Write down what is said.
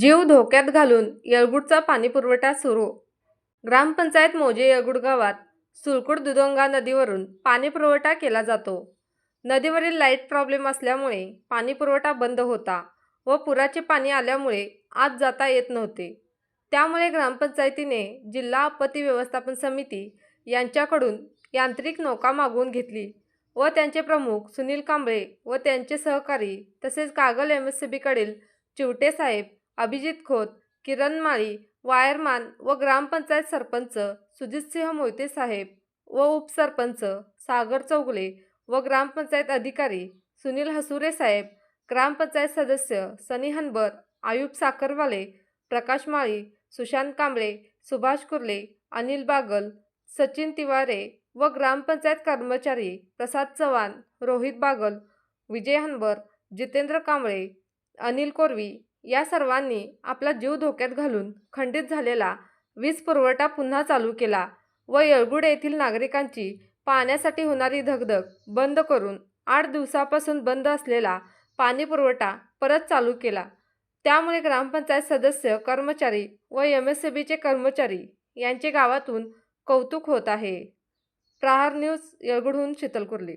जीव धोक्यात घालून येळगुडचा पाणीपुरवठा सुरू. ग्रामपंचायत मोजे येळगुड गावात सुळकुड दुदोंगा नदीवरून पाणीपुरवठा केला जातो. नदीवरील लाइट प्रॉब्लेम असल्यामुळे पाणीपुरवठा बंद होता व पुराचे पाणी आल्यामुळे आत जाता येत नव्हते. त्यामुळे ग्रामपंचायतीने जिल्हा आपत्ती व्यवस्थापन समिती यांच्याकडून यांत्रिक नौका मागवून घेतली व त्यांचे प्रमुख सुनील कांबळे व त्यांचे सहकारी तसेच कागल एम एस सी बीकडील चिवटे साहेब अभिजित खोत किरण माळी वायरमान व ग्रामपंचायत सरपंच सुजितसिंह मोहिते साहेब व उपसरपंच सागर चौगुले व ग्रामपंचायत अधिकारी सुनील हसुरे साहेब ग्रामपंचायत सदस्य सनी हनबर आयुब साखरवाले प्रकाश माळी सुशांत कांबळे सुभाष कुर्ले अनिल बागल सचिन तिवारे व ग्रामपंचायत कर्मचारी प्रसाद चव्हाण रोहित बागल विजय हनबर जितेंद्र कांबळे अनिल कोरवी या सर्वांनी आपला जीव धोक्यात घालून खंडित झालेला वीज पुरवठा पुन्हा चालू केला व येळगुड येथील नागरिकांची पाण्यासाठी होणारी धगधग बंद करून आठ दिवसापासून बंद असलेला पाणी पुरवठा परत चालू केला. त्यामुळे ग्रामपंचायत सदस्य कर्मचारी व एम एस सी बीचे कर्मचारी यांचे गावातून कौतुक होत आहे. प्रहार न्यूज येळगुडहून शीतल कुर्ली